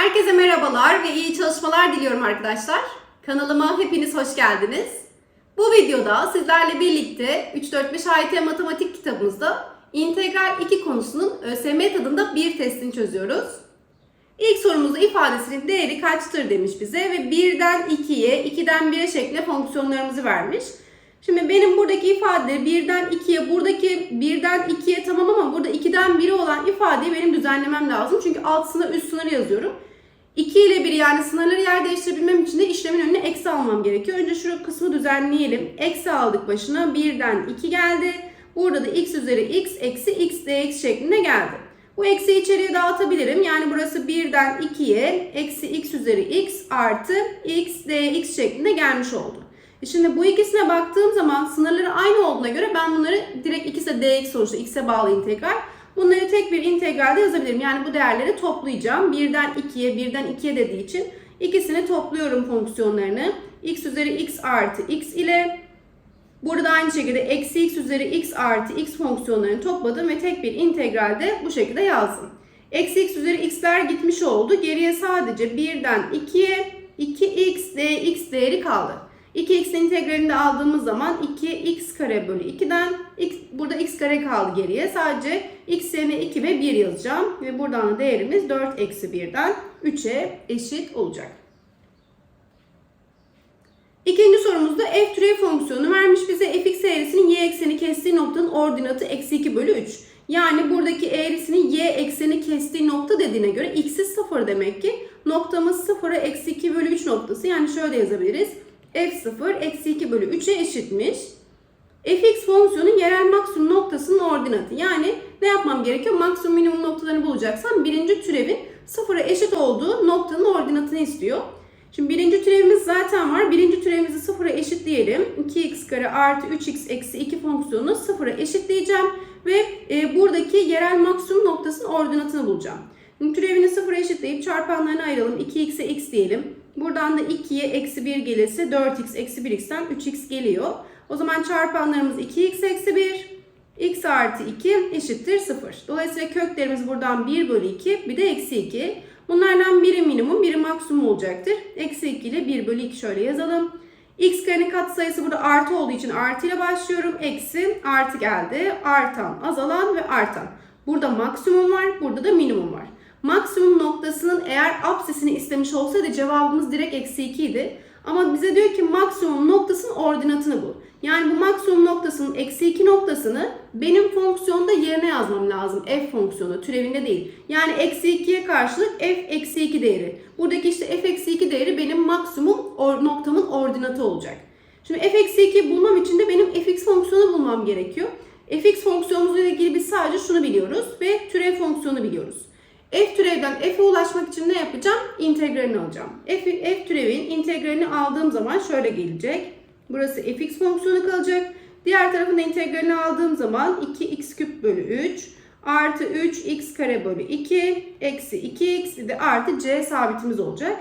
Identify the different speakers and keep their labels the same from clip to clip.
Speaker 1: Herkese merhabalar ve iyi çalışmalar diliyorum arkadaşlar. Kanalıma hepiniz hoş geldiniz. Bu videoda sizlerle birlikte 3-4-5 AYT matematik kitabımızda integral 2 konusunun ÖSYM tadında bir testini çözüyoruz. İlk sorumuzda ifadesinin değeri kaçtır demiş bize ve 1'den 2'ye, 2'den 1'e şeklinde fonksiyonlarımızı vermiş. Şimdi benim buradaki ifade 1'den 2'ye, buradaki 1'den 2'ye tamam ama burada 2'den 1'e olan ifadeyi benim düzenlemem lazım. Çünkü alt sınır üst sınır yazıyorum. 2 ile 1 yani sınırları yer değiştirebilmem için de işlemin önüne eksi almam gerekiyor. Önce şu kısmı düzenleyelim. Eksi aldık başına. 1'den 2 geldi. Burada da x üzeri x eksi x dx şeklinde geldi. Bu eksi içeriye dağıtabilirim. Yani burası 1'den 2'ye eksi x üzeri x artı x dx şeklinde gelmiş oldu. E Şimdi bu ikisine baktığım zaman sınırları aynı olduğuna göre ben bunları direkt ikisi de dx sonuçta x'e bağlı integral. Bunları tek bir integralde yazabilirim. Yani bu değerleri toplayacağım. 1'den 2'ye, 1'den 2'ye dediği için ikisini topluyorum fonksiyonlarını. x üzeri x artı x ile burada aynı şekilde eksi x üzeri x artı x fonksiyonlarını topladım ve tek bir integralde bu şekilde yazdım. Eksi x üzeri x'ler gitmiş oldu. Geriye sadece 1'den 2'ye 2x dx değeri kaldı. 2x integralini aldığımız zaman 2x kare bölü 2'den x, burada x kare kaldı geriye. Sadece x yerine 2 ve 1 yazacağım. Ve buradan da değerimiz 4 eksi 1'den 3'e eşit olacak. İkinci sorumuzda f türev fonksiyonu vermiş bize fx eğrisinin y ekseni kestiği noktanın ordinatı eksi 2 bölü 3. Yani buradaki eğrisinin y ekseni kestiği nokta dediğine göre x'i 0 demek ki noktamız 0'a eksi 2 bölü 3 noktası. Yani şöyle yazabiliriz f0 eksi 2 bölü 3'e eşitmiş. fx fonksiyonun yerel maksimum noktasının ordinatı. Yani ne yapmam gerekiyor? Maksimum minimum noktalarını bulacaksam birinci türevin sıfıra eşit olduğu noktanın ordinatını istiyor. Şimdi birinci türevimiz zaten var. Birinci türevimizi sıfıra eşitleyelim. 2x kare artı 3x eksi 2 fonksiyonunu sıfıra eşitleyeceğim. Ve e, buradaki yerel maksimum noktasının ordinatını bulacağım. Türevini sıfıra eşitleyip çarpanlarını ayıralım. 2x'e x diyelim. Buradan da 2'ye eksi 1 gelirse 4x eksi 1x'ten 3x geliyor. O zaman çarpanlarımız 2x eksi 1, x artı 2 eşittir 0. Dolayısıyla köklerimiz buradan 1 bölü 2 bir de eksi 2. Bunlardan biri minimum biri maksimum olacaktır. Eksi 2 ile 1 bölü 2 şöyle yazalım. x karenin katsayısı burada artı olduğu için artı ile başlıyorum. Eksi artı geldi. Artan, azalan ve artan. Burada maksimum var, burada da minimum var. Maksimum noktasının eğer absisini istemiş olsaydı cevabımız direkt eksi 2 idi. Ama bize diyor ki maksimum noktasının ordinatını bul. Yani bu maksimum noktasının eksi 2 noktasını benim fonksiyonda yerine yazmam lazım. F fonksiyonu türevinde değil. Yani eksi 2'ye karşılık f eksi 2 değeri. Buradaki işte f eksi 2 değeri benim maksimum or noktamın ordinatı olacak. Şimdi f eksi 2 bulmam için de benim fx fonksiyonu bulmam gerekiyor. fx fonksiyonumuzla ilgili biz sadece şunu biliyoruz ve türev fonksiyonu biliyoruz. F türevden F'e ulaşmak için ne yapacağım? İntegralini alacağım. F, F türevin integralini aldığım zaman şöyle gelecek. Burası fx fonksiyonu kalacak. Diğer tarafında integralini aldığım zaman 2x küp bölü 3 artı 3x kare bölü 2 eksi 2x de artı c sabitimiz olacak.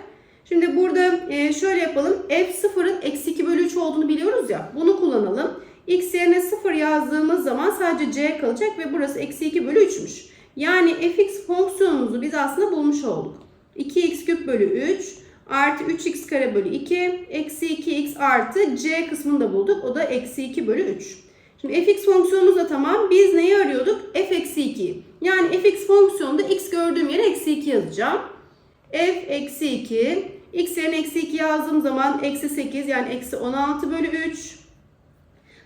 Speaker 1: Şimdi burada e, şöyle yapalım. F sıfırın eksi 2 bölü 3 olduğunu biliyoruz ya. Bunu kullanalım. x yerine 0 yazdığımız zaman sadece c kalacak ve burası eksi 2 bölü 3'müş. Yani fx fonksiyonumuzu biz aslında bulmuş olduk. 2x küp bölü 3 artı 3x kare bölü 2 eksi 2x artı c kısmını da bulduk. O da eksi 2 bölü 3. Şimdi fx fonksiyonumuz da tamam. Biz neyi arıyorduk? f eksi 2. Yani fx fonksiyonunda x gördüğüm yere eksi 2 yazacağım. f eksi 2. x yerine eksi 2 yazdığım zaman eksi 8 yani eksi 16 bölü 3.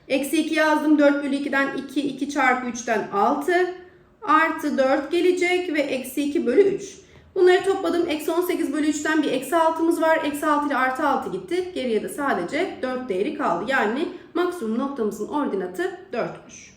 Speaker 1: Eksi 2 yazdım 4 bölü 2'den 2, 2 çarpı 3'ten 6 artı 4 gelecek ve eksi 2 bölü 3. Bunları topladım. Eksi 18 bölü 3'ten bir eksi 6'mız var. Eksi 6 ile artı 6 gitti. Geriye de sadece 4 değeri kaldı. Yani maksimum noktamızın ordinatı 4'müş.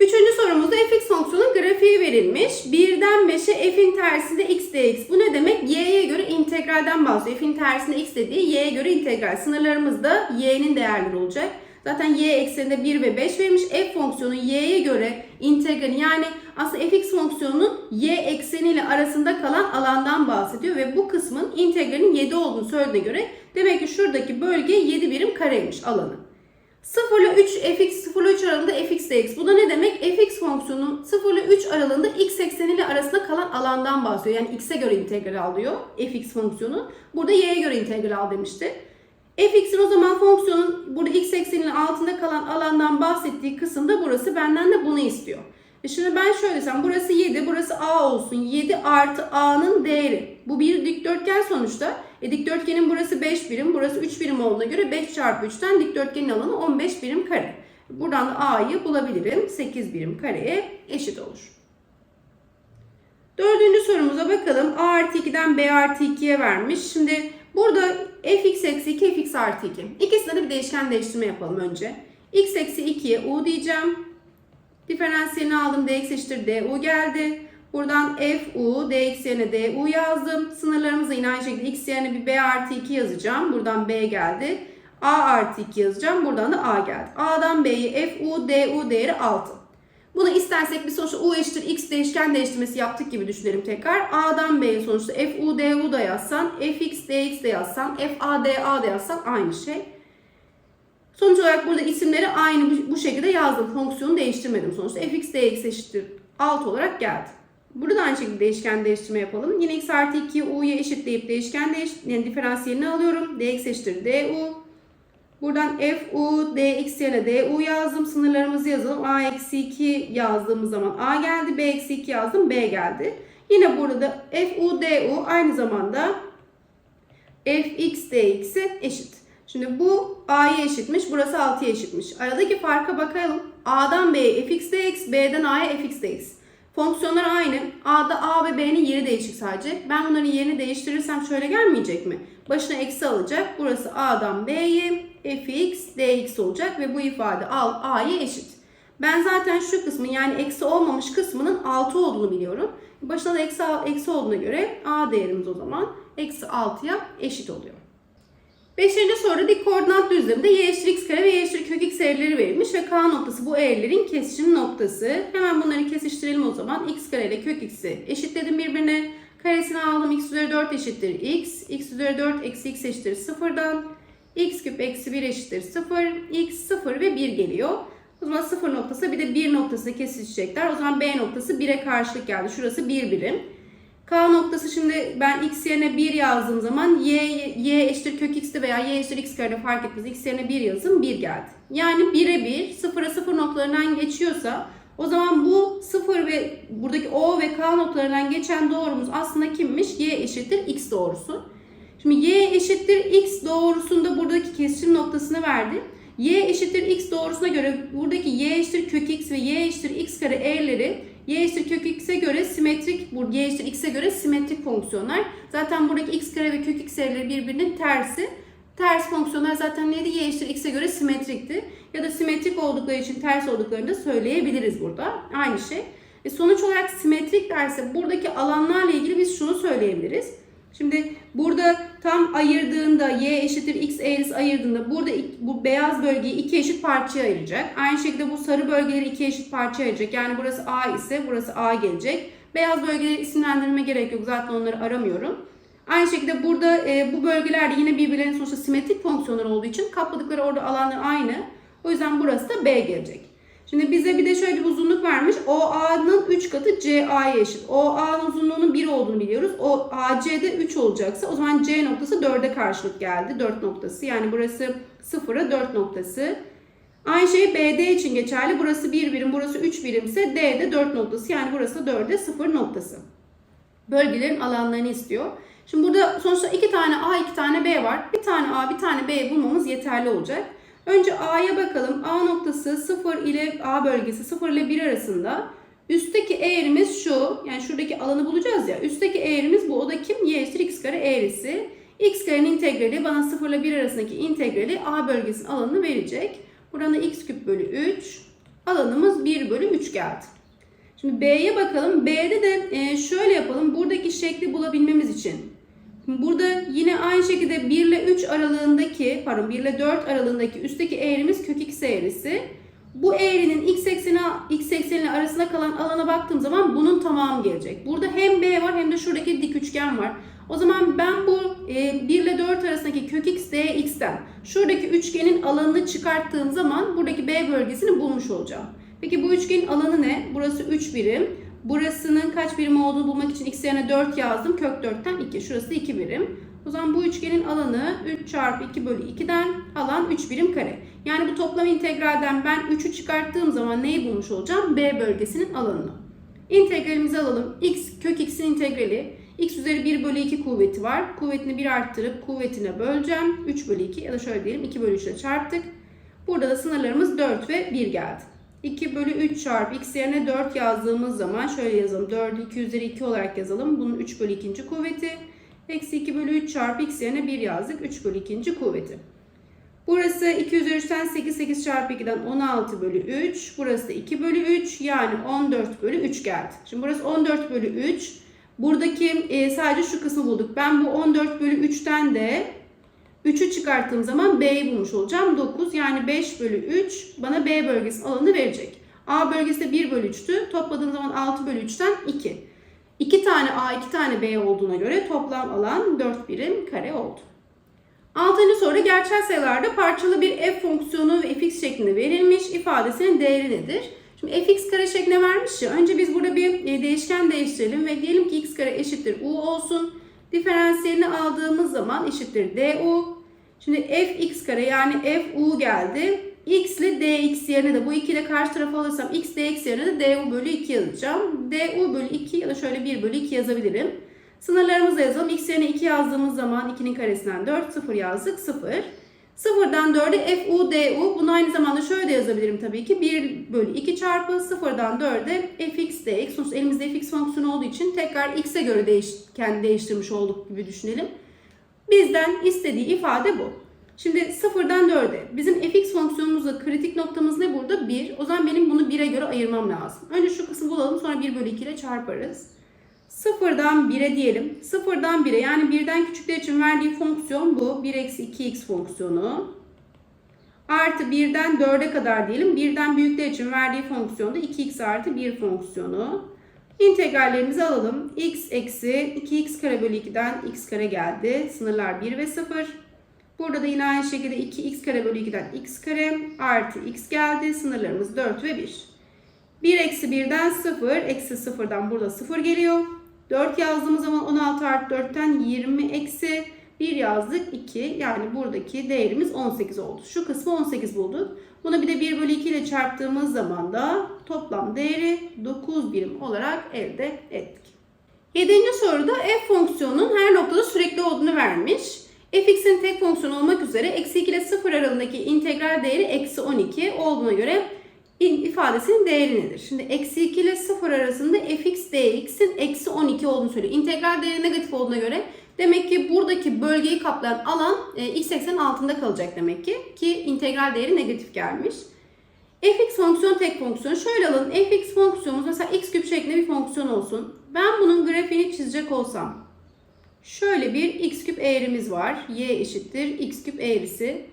Speaker 1: Üçüncü sorumuzda fx fonksiyonun grafiği verilmiş. 1'den 5'e f'in tersinde x dx. Bu ne demek? y'ye göre integralden bahsediyor. f'in tersinde x dediği y'ye göre integral. Sınırlarımız da y'nin değerleri olacak. Zaten y ekseninde 1 ve 5 verilmiş. F fonksiyonu y'ye göre integrali yani aslında fx fonksiyonunun y ekseniyle arasında kalan alandan bahsediyor ve bu kısmın integralinin 7 olduğunu söylediğine göre demek ki şuradaki bölge 7 birim kareymiş alanı. 0 ile 3 fx 0 ile 3 aralığında fx dx. Bu da ne demek? fx fonksiyonu 0 ile 3 aralığında x ekseniyle arasında kalan alandan bahsediyor. Yani x'e göre integral alıyor fx fonksiyonu. Burada y'ye göre integral al demişti. Fx'in o zaman fonksiyonun burada x ekseninin altında kalan alandan bahsettiği kısımda burası benden de bunu istiyor. E şimdi ben şöyle desem burası 7 burası a olsun. 7 artı a'nın değeri. Bu bir dikdörtgen sonuçta. E dikdörtgenin burası 5 birim burası 3 birim olduğuna göre 5 çarpı 3'ten dikdörtgenin alanı 15 birim kare. Buradan da a'yı bulabilirim. 8 birim kareye eşit olur. Dördüncü sorumuza bakalım. A artı 2'den B artı 2'ye vermiş. Şimdi burada fx eksi 2, fx artı 2. İkisine de bir değişken değiştirme yapalım önce. x eksi 2'ye u diyeceğim. Diferansiyelini aldım. dx eşittir du geldi. Buradan f u dx yerine du yazdım. Sınırlarımızı yine aynı şekilde x yerine bir b artı 2 yazacağım. Buradan b geldi. a artı 2 yazacağım. Buradan da a geldi. a'dan b'yi f u du değeri 6. Bunu istersek bir sonuçta u eşittir x değişken değiştirmesi yaptık gibi düşünelim tekrar. A'dan B'ye sonuçta f u du da yazsan, fx dx de yazsan, f a da da yazsan aynı şey. Sonuç olarak burada isimleri aynı bu, şekilde yazdım. Fonksiyonu değiştirmedim sonuçta. fx dx eşittir 6 olarak geldi. Burada da aynı şekilde değişken değiştirme yapalım. Yine x artı 2'yi u'ya eşitleyip değişken değiş yani diferansiyelini alıyorum. dx eşittir du. Buradan f u dx yerine du yazdım. Sınırlarımızı yazalım. a eksi 2 yazdığımız zaman a geldi. b eksi 2 yazdım. b geldi. Yine burada da f u du aynı zamanda fx dx'e eşit. Şimdi bu a'ya eşitmiş. Burası 6'ya eşitmiş. Aradaki farka bakalım. a'dan b'ye fx dx, b'den a'ya fx dx. Fonksiyonlar aynı. A'da A ve B'nin yeri değişik sadece. Ben bunların yerini değiştirirsem şöyle gelmeyecek mi? Başına eksi alacak. Burası A'dan B'ye fx dx olacak ve bu ifade al A'ya eşit. Ben zaten şu kısmın yani eksi olmamış kısmının 6 olduğunu biliyorum. Başına da eksi, eksi olduğuna göre A değerimiz o zaman eksi 6'ya eşit oluyor. Beşinci soru dik koordinat düzleminde y eşittir x kare ve y eşittir kök x eğrileri verilmiş ve k noktası bu eğrilerin kesişim noktası. Hemen bunları kesiştirelim o zaman. x kare ile kök x'i eşitledim birbirine. Karesini aldım x üzeri 4 eşittir x. x üzeri 4 eksi x eşittir 0'dan. x küp eksi 1 eşittir 0. x 0 ve 1 geliyor. O zaman 0 noktası bir de 1 noktası kesişecekler. O zaman B noktası 1'e karşılık geldi. Şurası 1 birim. K noktası şimdi ben x yerine 1 yazdığım zaman y, y eşittir kök x'ti veya y eşittir x kare fark etmez. x yerine 1 yazdım 1 geldi. Yani 1'e 1 0'a 0 noktalarından geçiyorsa o zaman bu 0 ve buradaki O ve K noktalarından geçen doğrumuz aslında kimmiş? Y eşittir x doğrusu. Şimdi y eşittir x doğrusunda buradaki kesişim noktasını verdi. y eşittir x doğrusuna göre buradaki y eşittir kök x ve y eşittir x kare eğrileri y eşittir kök x'e göre simetrik, bu y eşittir x'e göre simetrik fonksiyonlar. Zaten buradaki x kare ve kök x eğrileri birbirinin tersi. Ters fonksiyonlar zaten neydi? Y eşittir x'e göre simetrikti. Ya da simetrik oldukları için ters olduklarını da söyleyebiliriz burada. Aynı şey. E sonuç olarak simetrik derse buradaki alanlarla ilgili biz şunu söyleyebiliriz. Şimdi burada tam ayırdığında y eşittir x eğrisi ayırdığında burada bu beyaz bölgeyi iki eşit parçaya ayıracak. Aynı şekilde bu sarı bölgeleri iki eşit parçaya ayıracak. Yani burası A ise burası A gelecek. Beyaz bölgeleri isimlendirme gerek yok. Zaten onları aramıyorum. Aynı şekilde burada e, bu bölgeler de yine birbirlerinin sonuçta simetrik fonksiyonlar olduğu için kapladıkları orada alanlar aynı. O yüzden burası da B gelecek. Şimdi bize bir de şöyle bir uzunluk vermiş. OA'nın 3 katı CA'ya eşit. OA'nın uzunluğunun 1 olduğunu biliyoruz. O AC'de 3 olacaksa o zaman C noktası 4'e karşılık geldi. 4 noktası. Yani burası 0'a 4 noktası. Aynı şey BD için geçerli. Burası 1 birim, burası 3 birimse D'de 4 noktası. Yani burası da 4'e 0 noktası. Bölgelerin alanlarını istiyor. Şimdi burada sonuçta 2 tane A, 2 tane B var. Bir tane A, bir tane B bulmamız yeterli olacak. Önce A'ya bakalım. A noktası 0 ile A bölgesi 0 ile 1 arasında. Üstteki eğrimiz şu. Yani şuradaki alanı bulacağız ya. Üstteki eğrimiz bu. O da kim? Y eşittir x kare eğrisi. x karenin integrali bana 0 ile 1 arasındaki integrali A bölgesinin alanını verecek. Buradan da x küp bölü 3. Alanımız 1 bölü 3 geldi. Şimdi B'ye bakalım. B'de de şöyle yapalım. Buradaki şekli bulabilmemiz için Burada yine aynı şekilde 1 ile 3 aralığındaki, pardon 1 ile 4 aralığındaki üstteki eğrimiz kök x eğrisi. Bu eğrinin x ekseni x ekseni arasında kalan alana baktığım zaman bunun tamamı gelecek. Burada hem b var hem de şuradaki dik üçgen var. O zaman ben bu e, 1 ile 4 arasındaki kök x dx'ten şuradaki üçgenin alanını çıkarttığım zaman buradaki b bölgesini bulmuş olacağım. Peki bu üçgenin alanı ne? Burası 3 birim. Burasının kaç birim olduğunu bulmak için x yerine 4 yazdım. Kök 4'ten 2. Şurası da 2 birim. O zaman bu üçgenin alanı 3 çarpı 2 bölü 2'den alan 3 birim kare. Yani bu toplam integralden ben 3'ü çıkarttığım zaman neyi bulmuş olacağım? B bölgesinin alanını. İntegralimizi alalım. x kök x'in integrali. x üzeri 1 bölü 2 kuvveti var. Kuvvetini 1 arttırıp kuvvetine böleceğim. 3 bölü 2 ya da şöyle diyelim 2 bölü 3 ile çarptık. Burada da sınırlarımız 4 ve 1 geldi. 2 bölü 3 çarpı x yerine 4 yazdığımız zaman şöyle yazalım. 4'ü 2 üzeri 2 olarak yazalım. Bunun 3 bölü 2. kuvveti. Eksi 2 bölü 3 çarpı x yerine 1 yazdık. 3 bölü 2. kuvveti. Burası 2 üzeri 3'ten 8, 8 çarpı 2'den 16 bölü 3. Burası da 2 bölü 3 yani 14 bölü 3 geldi. Şimdi burası 14 bölü 3. Buradaki e, sadece şu kısmı bulduk. Ben bu 14 bölü 3'ten de 3'ü çıkarttığım zaman B'yi bulmuş olacağım. 9 yani 5 bölü 3 bana B bölgesinin alanını verecek. A bölgesi de 1 bölü 3'tü. Topladığım zaman 6 bölü 3'ten 2. 2 tane A 2 tane B olduğuna göre toplam alan 4 birim kare oldu. Altıncı soru gerçel sayılarda parçalı bir f fonksiyonu ve fx şeklinde verilmiş ifadesinin değeri nedir? Şimdi fx kare şeklinde vermiş ya önce biz burada bir e, değişken değiştirelim ve diyelim ki x kare eşittir u olsun. Diferansiyelini aldığımız zaman eşittir du. Şimdi fx kare yani fu geldi. x ile dx yerine de bu 2 ile karşı tarafa alırsam x dx yerine de du bölü 2 yazacağım. du bölü 2 ya da şöyle 1 bölü 2 yazabilirim. Sınırlarımızı yazalım. X yerine 2 yazdığımız zaman 2'nin karesinden 4, 0 yazdık. 0. 0'dan 4'e fu du. Bunu aynı zamanda şöyle de yazabilirim tabii ki. 1 bölü 2 çarpı 0'dan 4'e fx dx. Sonuçta elimizde fx fonksiyonu olduğu için tekrar x'e göre değiş, kendi değiştirmiş olduk gibi düşünelim. Bizden istediği ifade bu. Şimdi 0'dan 4'e bizim fx fonksiyonumuzda kritik noktamız ne burada? 1. O zaman benim bunu 1'e göre ayırmam lazım. Önce şu kısmı bulalım sonra 1 bölü 2 ile çarparız. Sıfırdan 1'e diyelim. Sıfırdan 1'e yani 1'den küçükler için verdiği fonksiyon bu. 1 eksi 2x fonksiyonu. Artı 1'den 4'e kadar diyelim. 1'den büyükler için verdiği fonksiyon da 2x artı 1 fonksiyonu. İntegrallerimizi alalım. x eksi 2x kare bölü 2'den x kare geldi. Sınırlar 1 ve 0. Burada da yine aynı şekilde 2x kare bölü 2'den x kare artı x geldi. Sınırlarımız 4 ve 1. 1 eksi 1'den 0, eksi 0'dan burada 0 geliyor. 4 yazdığımız zaman 16 artı 4'ten 20 eksi 1 yazdık 2. Yani buradaki değerimiz 18 oldu. Şu kısmı 18 bulduk. Bunu bir de 1 bölü 2 ile çarptığımız zaman da toplam değeri 9 birim olarak elde ettik. 7. soruda f fonksiyonunun her noktada sürekli olduğunu vermiş. fx'in tek fonksiyon olmak üzere eksi 2 ile 0 aralığındaki integral değeri eksi 12 olduğuna göre ifadesinin değeri nedir? Şimdi eksi 2 ile 0 arasında fx dx'in eksi 12 olduğunu söylüyor. İntegral değeri negatif olduğuna göre demek ki buradaki bölgeyi kaplayan alan e, x eksenin altında kalacak demek ki. Ki integral değeri negatif gelmiş. fx fonksiyon tek fonksiyon. Şöyle alın. fx fonksiyonumuz mesela x küp şeklinde bir fonksiyon olsun. Ben bunun grafiğini çizecek olsam. Şöyle bir x küp eğrimiz var. y eşittir x küp eğrisi.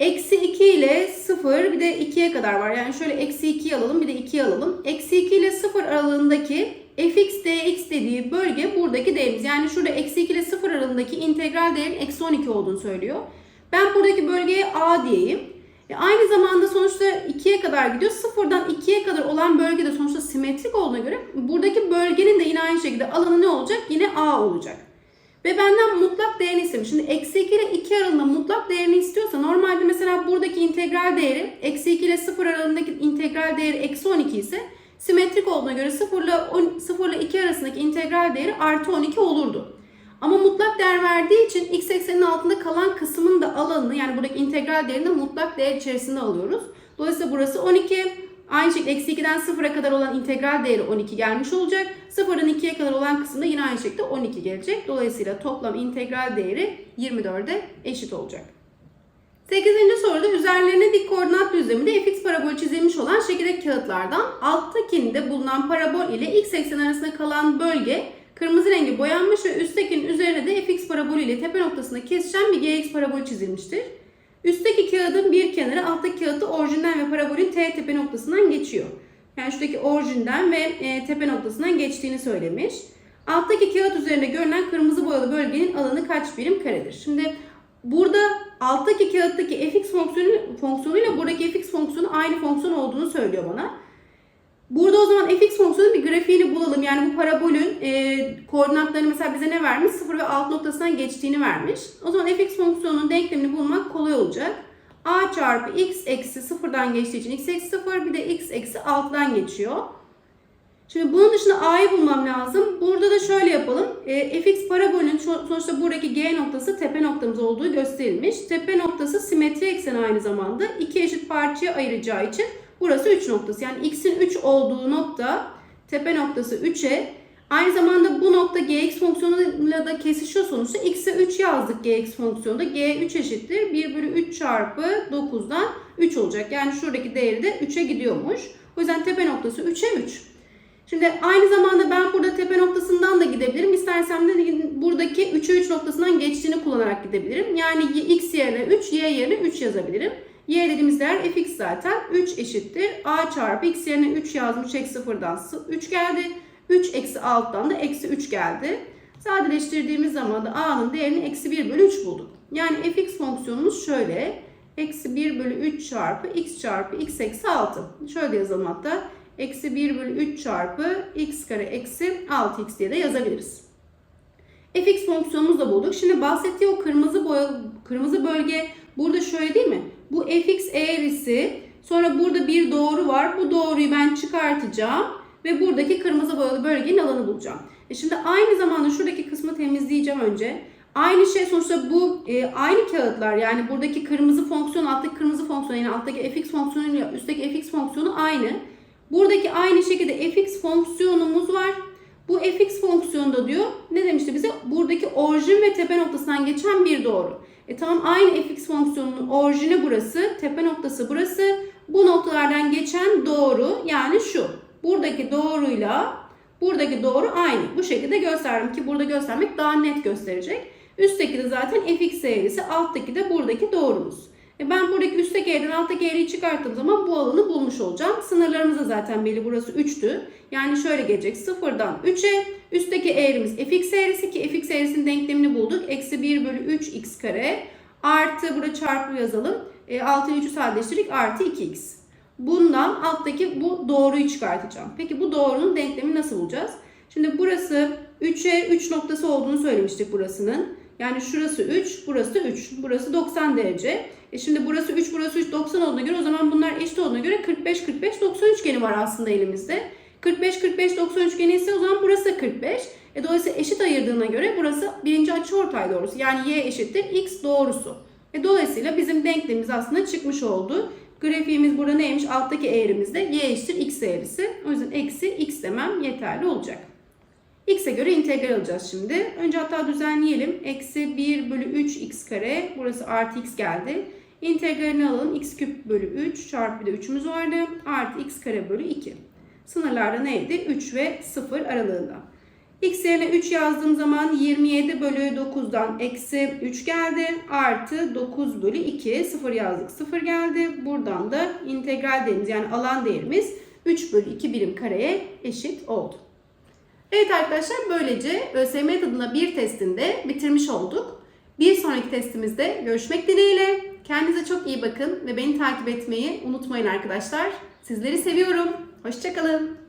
Speaker 1: Eksi 2 ile 0 bir de 2'ye kadar var. Yani şöyle eksi 2'yi alalım bir de 2'yi alalım. Eksi 2 ile 0 aralığındaki fx dx dediği bölge buradaki değerimiz. Yani şurada eksi 2 ile 0 aralığındaki integral değerin eksi 12 olduğunu söylüyor. Ben buradaki bölgeye a diyeyim. E aynı zamanda sonuçta 2'ye kadar gidiyor. 0'dan 2'ye kadar olan bölge de sonuçta simetrik olduğuna göre buradaki bölgenin de yine aynı şekilde alanı ne olacak? Yine a olacak. Ve benden mutlak değerini istemiş. Şimdi eksi 2 ile 2 aralığında mutlak değerini istiyorsa normalde mesela buradaki integral değeri eksi 2 ile 0 aralığındaki integral değeri eksi 12 ise simetrik olduğuna göre 0 ile, 10, 0 ile 2 arasındaki integral değeri artı 12 olurdu. Ama mutlak değer verdiği için x eksenin altında kalan kısmın da alanını yani buradaki integral değerini mutlak değer içerisinde alıyoruz. Dolayısıyla burası 12. Aynı şekilde eksi 2'den 0'a kadar olan integral değeri 12 gelmiş olacak. 0'dan 2'ye kadar olan kısımda yine aynı şekilde 12 gelecek. Dolayısıyla toplam integral değeri 24'e eşit olacak. 8. soruda üzerlerine dik koordinat düzleminde fx parabol çizilmiş olan şekildeki kağıtlardan alttakinde bulunan parabol ile x eksen arasında kalan bölge kırmızı rengi boyanmış ve üsttekinin üzerine de fx parabolü ile tepe noktasında kesişen bir gx parabol çizilmiştir. Üstteki kağıdın bir kenarı alttaki kağıtta orijinden ve parabolün T tepe noktasından geçiyor. Yani şuradaki orijinden ve e, tepe noktasından geçtiğini söylemiş. Alttaki kağıt üzerinde görünen kırmızı boyalı bölgenin alanı kaç birim karedir? Şimdi burada alttaki kağıttaki fx fonksiyonu, fonksiyonuyla buradaki fx fonksiyonu aynı fonksiyon olduğunu söylüyor bana. Burada o zaman fx fonksiyonun bir grafiğini bulalım. Yani bu parabolün e, koordinatlarını mesela bize ne vermiş? 0 ve alt noktasından geçtiğini vermiş. O zaman fx fonksiyonunun denklemini bulmak kolay olacak. a çarpı x eksi 0'dan geçtiği için x eksi 0 bir de x eksi 6'dan geçiyor. Şimdi bunun dışında a'yı bulmam lazım. Burada da şöyle yapalım. E, fx parabolün şu- sonuçta buradaki g noktası tepe noktamız olduğu gösterilmiş. Tepe noktası simetri ekseni aynı zamanda. iki eşit parçaya ayıracağı için burası 3 noktası. Yani x'in 3 olduğu nokta tepe noktası 3'e Aynı zamanda bu nokta gx fonksiyonuyla da kesişiyor sonuçta. x'e 3 yazdık gx fonksiyonunda. g 3 eşittir. 1 bölü 3 çarpı 9'dan 3 olacak. Yani şuradaki değeri de 3'e gidiyormuş. O yüzden tepe noktası 3'e 3. Şimdi aynı zamanda ben burada tepe noktasından da gidebilirim. İstersem de buradaki 3'e 3 noktasından geçtiğini kullanarak gidebilirim. Yani x yerine 3, y yerine 3 yazabilirim. Y dediğimiz değer fx zaten. 3 eşittir. a çarpı x yerine 3 yazmış. Eksi 0'dan 3 geldi. 3 eksi 6'dan da eksi 3 geldi. Sadeleştirdiğimiz zaman da a'nın değerini eksi 1 bölü 3 bulduk. Yani fx fonksiyonumuz şöyle. Eksi 1 bölü 3 çarpı x çarpı x eksi 6. Şöyle yazalım hatta. Eksi 1 bölü 3 çarpı x kare eksi 6x diye de yazabiliriz. fx fonksiyonumuzu da bulduk. Şimdi bahsettiği o kırmızı boya, kırmızı bölge burada şöyle değil mi? Bu fx eğrisi sonra burada bir doğru var. Bu doğruyu ben çıkartacağım ve buradaki kırmızı boyalı bölgenin alanı bulacağım. E şimdi aynı zamanda şuradaki kısmı temizleyeceğim önce. Aynı şey sonuçta bu e, aynı kağıtlar yani buradaki kırmızı fonksiyon alttaki kırmızı fonksiyon yani alttaki fx fonksiyonu ile üstteki fx fonksiyonu aynı. Buradaki aynı şekilde fx fonksiyonumuz var. Bu fx fonksiyonda diyor ne demişti bize? Buradaki orijin ve tepe noktasından geçen bir doğru. E tamam aynı fx fonksiyonunun orijini burası, tepe noktası burası. Bu noktalardan geçen doğru yani şu. Buradaki doğruyla buradaki doğru aynı. Bu şekilde gösterdim ki burada göstermek daha net gösterecek. Üstteki de zaten fx eğrisi, alttaki de buradaki doğrumuz. E ben buradaki üstteki eğriden alttaki eğriyi çıkarttığım zaman bu alanı bulmuş olacağım. Sınırlarımız da zaten belli. Burası 3'tü. Yani şöyle gelecek. 0'dan 3'e üstteki eğrimiz fx eğrisi ki fx eğrisinin denklemini bulduk. Eksi 1 bölü 3 x kare artı burada çarpı yazalım. E, 6 ile 3'ü sadeleştirdik. Artı 2x. Bundan alttaki bu doğruyu çıkartacağım. Peki bu doğrunun denklemi nasıl bulacağız? Şimdi burası 3'e 3 noktası olduğunu söylemiştik burasının. Yani şurası 3, burası da 3. Burası 90 derece. E şimdi burası 3, burası 3, 90 olduğuna göre o zaman bunlar eşit olduğuna göre 45, 45, 90 üçgeni var aslında elimizde. 45, 45, 90 üçgeni ise o zaman burası da 45. E dolayısıyla eşit ayırdığına göre burası birinci açıortay doğrusu. Yani y eşittir x doğrusu. E dolayısıyla bizim denklemimiz aslında çıkmış oldu. Grafiğimiz burada neymiş? Alttaki eğrimizde y eşittir x eğrisi. O yüzden eksi x demem yeterli olacak. X'e göre integral alacağız şimdi. Önce hatta düzenleyelim. Eksi 1 bölü 3 x kare. Burası artı x geldi. İntegralini alalım. x küp bölü 3 çarpı bir de 3'ümüz vardı. Artı x kare bölü 2. Sınırlarda neydi? 3 ve 0 aralığında. X yerine 3 yazdığım zaman 27 bölü 9'dan eksi 3 geldi. Artı 9 bölü 2. 0 yazdık 0 geldi. Buradan da integral değerimiz yani alan değerimiz 3 bölü 2 birim kareye eşit oldu. Evet arkadaşlar böylece ÖSYM tadında bir testinde bitirmiş olduk. Bir sonraki testimizde görüşmek dileğiyle. Kendinize çok iyi bakın ve beni takip etmeyi unutmayın arkadaşlar. Sizleri seviyorum. Hoşçakalın.